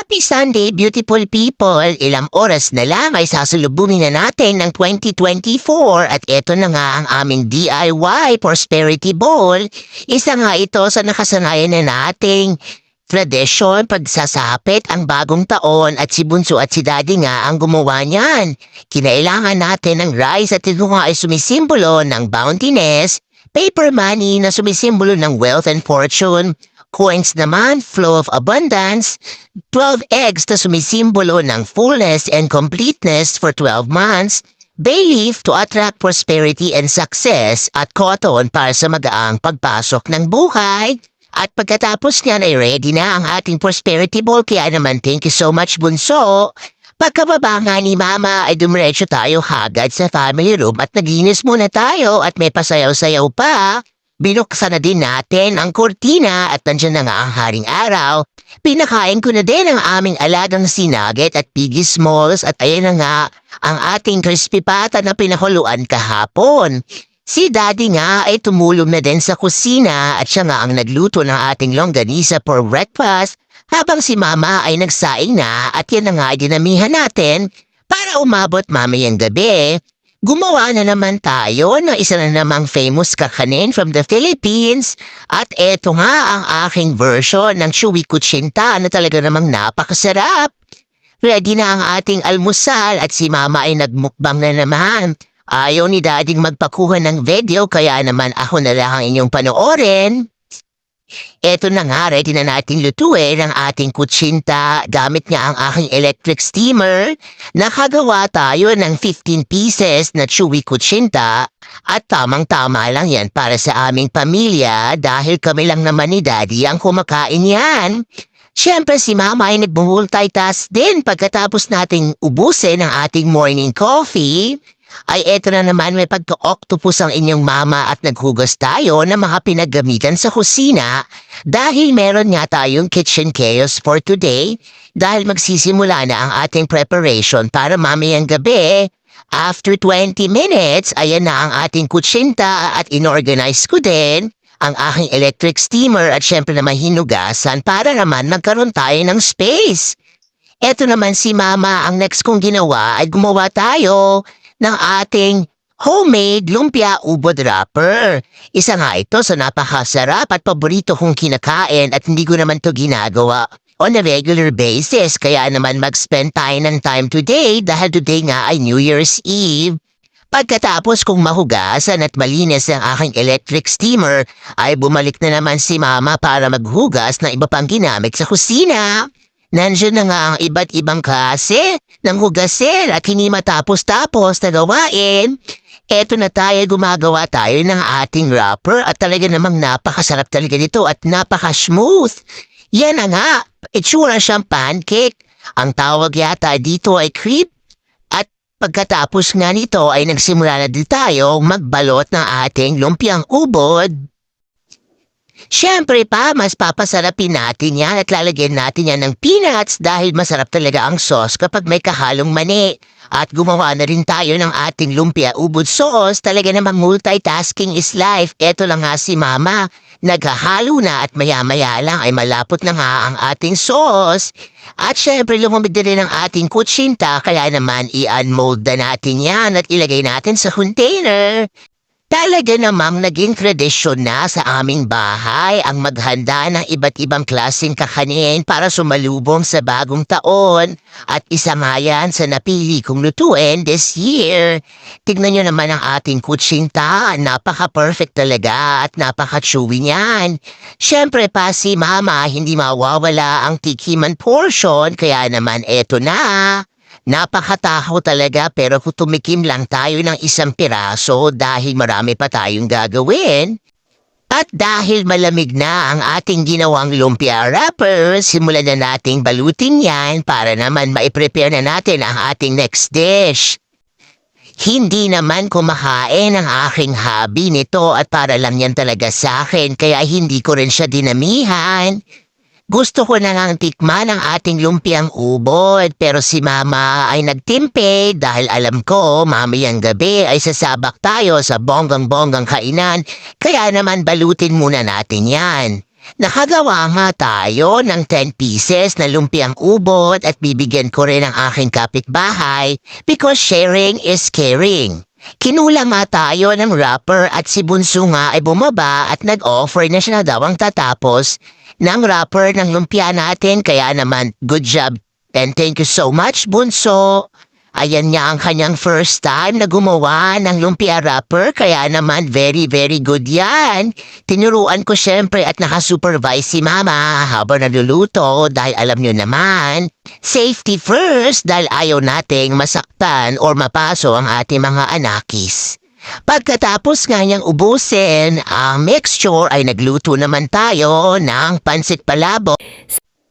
Happy Sunday, beautiful people! Ilang oras na lang ay sasalubungin na natin ng 2024 at ito na nga ang aming DIY Prosperity Bowl. Isa nga ito sa nakasanayan na nating tradisyon pagsasapit ang bagong taon at si Bunso at si Daddy nga ang gumawa niyan. Kinailangan natin ng rice at ito nga ay sumisimbolo ng bountiness, paper money na sumisimbolo ng wealth and fortune, coins naman, flow of abundance, 12 eggs na sumisimbolo ng fullness and completeness for 12 months, bay leaf to attract prosperity and success at cotton para sa magaang pagpasok ng buhay. At pagkatapos niyan ay ready na ang ating prosperity ball kaya naman thank you so much bunso. Pagkababa nga ni Mama ay dumiretso tayo hagad sa family room at naginis muna tayo at may pasayaw-sayaw pa. Binuksan na din natin ang kurtina at nandiyan na nga ang haring araw. Pinakain ko na din ang aming alagang sinaget at piggy smalls at ayan na nga ang ating crispy pata na pinakuluan kahapon. Si Daddy nga ay tumulong na din sa kusina at siya nga ang nagluto ng ating longganisa for breakfast habang si Mama ay nagsaing na at yan na nga ay dinamihan natin para umabot mamayang gabi. Gumawa na naman tayo ng isa na namang famous kakanin from the Philippines at eto nga ang aking version ng chewy kutsinta na talaga namang napakasarap. Ready na ang ating almusal at si Mama ay nagmukbang na naman. Ayaw ni Dading magpakuha ng video kaya naman ako na lang ang inyong panoorin. Eto na nga, ready na natin lutuin ang ating kutsinta gamit nga ang aking electric steamer. Nakagawa tayo ng 15 pieces na chewy kutsinta at tamang-tama lang yan para sa aming pamilya dahil kami lang naman ni Daddy ang kumakain yan. Siyempre si Mama ay nag-multitask din pagkatapos nating ubusin ang ating morning coffee. Ay eto na naman may pagka-octopus ang inyong mama at naghugas tayo ng mga pinaggamitan sa kusina dahil meron nga tayong kitchen chaos for today dahil magsisimula na ang ating preparation para mamayang gabi. After 20 minutes, ayan na ang ating kutsinta at inorganize ko din ang aking electric steamer at syempre naman hinugasan para naman magkaroon tayo ng space. Eto naman si Mama, ang next kong ginawa ay gumawa tayo ng ating homemade lumpia ubod wrapper. Isa nga ito sa napakasarap at paborito kong kinakain at hindi ko naman to ginagawa on a regular basis. Kaya naman mag-spend tayo ng time today dahil today nga ay New Year's Eve. Pagkatapos kong mahugasan at malinis ang aking electric steamer, ay bumalik na naman si Mama para maghugas ng iba pang ginamit sa kusina. Nandiyan na nga ang iba't ibang klase ng hugasin at hindi matapos-tapos na gawain. Eto na tayo, gumagawa tayo ng ating wrapper at talaga namang napakasarap talaga nito at napaka-smooth. Yan na nga, itsura siyang pancake. Ang tawag yata dito ay crepe. At pagkatapos nga nito ay nagsimula na din tayo magbalot ng ating lumpiang ubod. Siyempre pa, mas papasarapin natin yan at lalagyan natin yan ng peanuts dahil masarap talaga ang sauce kapag may kahalong mani. At gumawa na rin tayo ng ating lumpia ubod sauce. Talaga namang multitasking is life. Eto lang nga si mama. Naghahalo na at maya-maya lang ay malapot na nga ang ating sauce. At syempre lumamig na rin ang ating kutsinta kaya naman i-unmold na natin yan at ilagay natin sa container. Talaga namang naging tradisyon na sa aming bahay ang maghanda ng iba't ibang klaseng kakanin para sumalubong sa bagong taon. At isa nga yan sa napili kong lutuin this year. Tignan nyo naman ang ating kutsinta. Napaka-perfect talaga at napaka-chewy niyan. Siyempre pa si Mama hindi mawawala ang tikiman portion kaya naman eto na. Napakataho talaga pero kung tumikim lang tayo ng isang piraso dahil marami pa tayong gagawin. At dahil malamig na ang ating ginawang lumpia wrapper, simulan na nating balutin yan para naman maiprepare na natin ang ating next dish. Hindi naman kumakain ang aking hobby nito at para lang yan talaga sa akin kaya hindi ko rin siya dinamihan. Gusto ko na ngang tikman ang ating lumpiang ubod pero si mama ay nagtimpe dahil alam ko mamayang gabi ay sasabak tayo sa bonggang-bonggang kainan kaya naman balutin muna natin yan. Nakagawa nga tayo ng 10 pieces na lumpiang ubod at bibigyan ko rin ang aking kapitbahay because sharing is caring. Kinulang nga tayo ng wrapper at si Bunso nga ay bumaba at nag-offer na siya na daw ang tatapos ng wrapper ng lumpia natin kaya naman good job and thank you so much Bunso. Ayan niya ang kanyang first time na gumawa ng lumpia wrapper kaya naman very very good yan. Tinuruan ko syempre at nakasupervise si mama habang naluluto dahil alam nyo naman, safety first dahil ayaw nating masaktan or mapaso ang ating mga anakis. Pagkatapos nga niyang ubusin ang mixture ay nagluto naman tayo ng pansit palabo.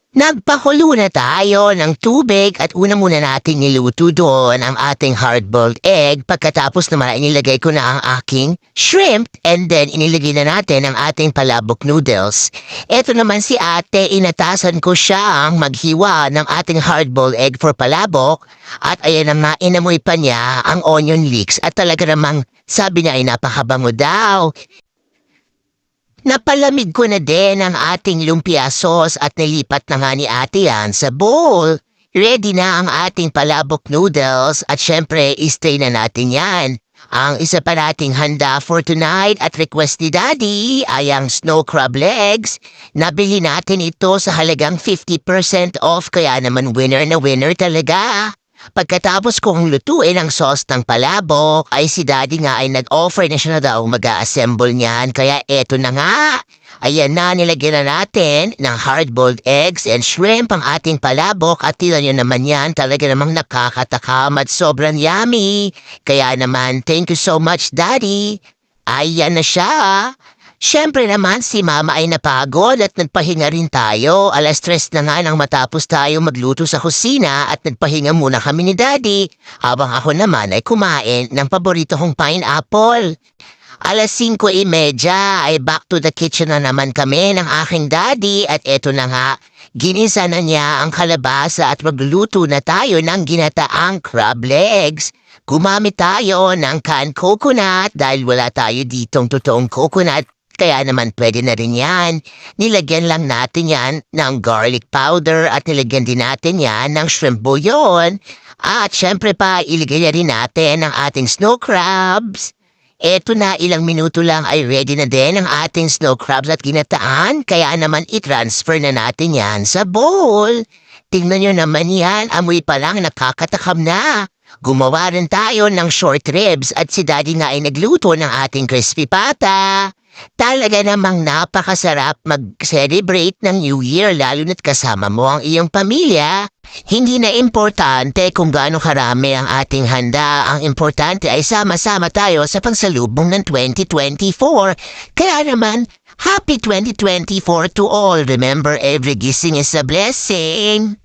Nagpakulo na tayo ng tubig at una muna natin niluto doon ang ating hard-boiled egg pagkatapos naman ay inilagay ko na ang aking shrimp and then inilagay na natin ang ating palabok noodles. Ito naman si ate, inatasan ko siyang maghiwa ng ating hard-boiled egg for palabok at ayan na inamoy pa niya ang onion leeks at talaga namang sabi niya ay napakabango daw. Napalamig ko na din ang ating lumpia sauce at nilipat na nga ni ate yan sa bowl. Ready na ang ating palabok noodles at syempre istay na natin yan. Ang isa pa nating handa for tonight at request ni Daddy ay ang snow crab legs. Nabili natin ito sa halagang 50% off kaya naman winner na winner talaga. Pagkatapos kong lutuin ang sauce ng palabok, ay si daddy nga ay nag-offer na siya na daw mag-assemble niyan. Kaya eto na nga. Ayan na, nilagyan na natin ng hard-boiled eggs and shrimp ang ating palabok at tila nyo naman yan talaga namang nakakatakam at sobrang yummy. Kaya naman, thank you so much daddy. Ayan na siya. Siyempre naman si mama ay napagod at nagpahinga rin tayo. Alas tres na nga nang matapos tayo magluto sa kusina at nagpahinga muna kami ni daddy. Habang ako naman ay kumain ng paborito kong pineapple. Alas 5.30 ay back to the kitchen na naman kami ng aking daddy at eto na nga, ginisa na niya ang kalabasa at magluluto na tayo ng ginataang crab legs. Gumamit tayo ng canned coconut dahil wala tayo ditong totoong coconut kaya naman pwede na rin yan. Nilagyan lang natin yan ng garlic powder at nilagyan din natin yan ng shrimp bouillon. At syempre pa, iligay na rin natin ang ating snow crabs. Eto na ilang minuto lang ay ready na din ang ating snow crabs at ginataan, kaya naman i-transfer na natin yan sa bowl. Tingnan nyo naman yan, amoy pa lang nakakatakam na. Gumawa rin tayo ng short ribs at si daddy nga ay nagluto ng ating crispy pata. Talaga namang napakasarap mag-celebrate ng New Year lalo na't kasama mo ang iyong pamilya. Hindi na importante kung gaano karami ang ating handa. Ang importante ay sama-sama tayo sa pangsalubong ng 2024. Kaya naman, Happy 2024 to all. Remember, every gising is a blessing.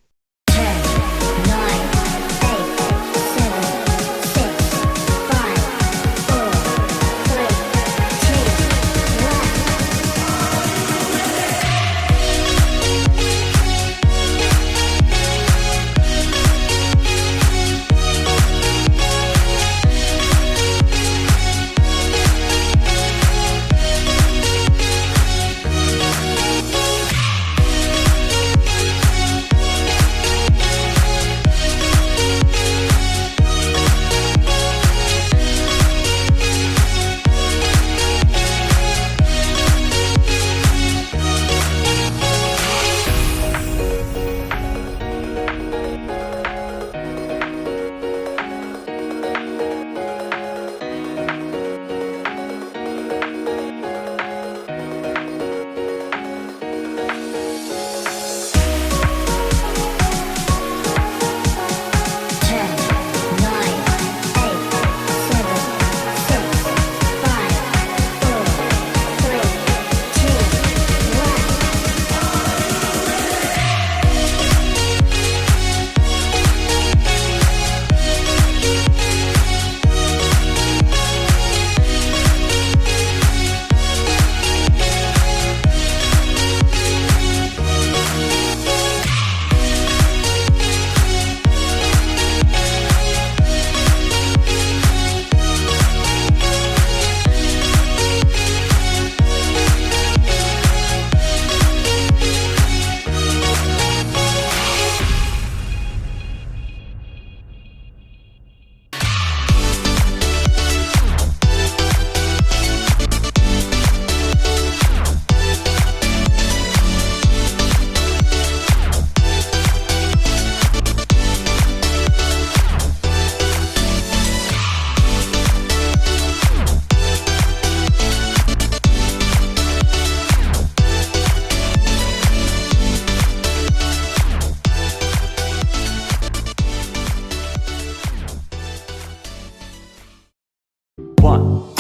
one.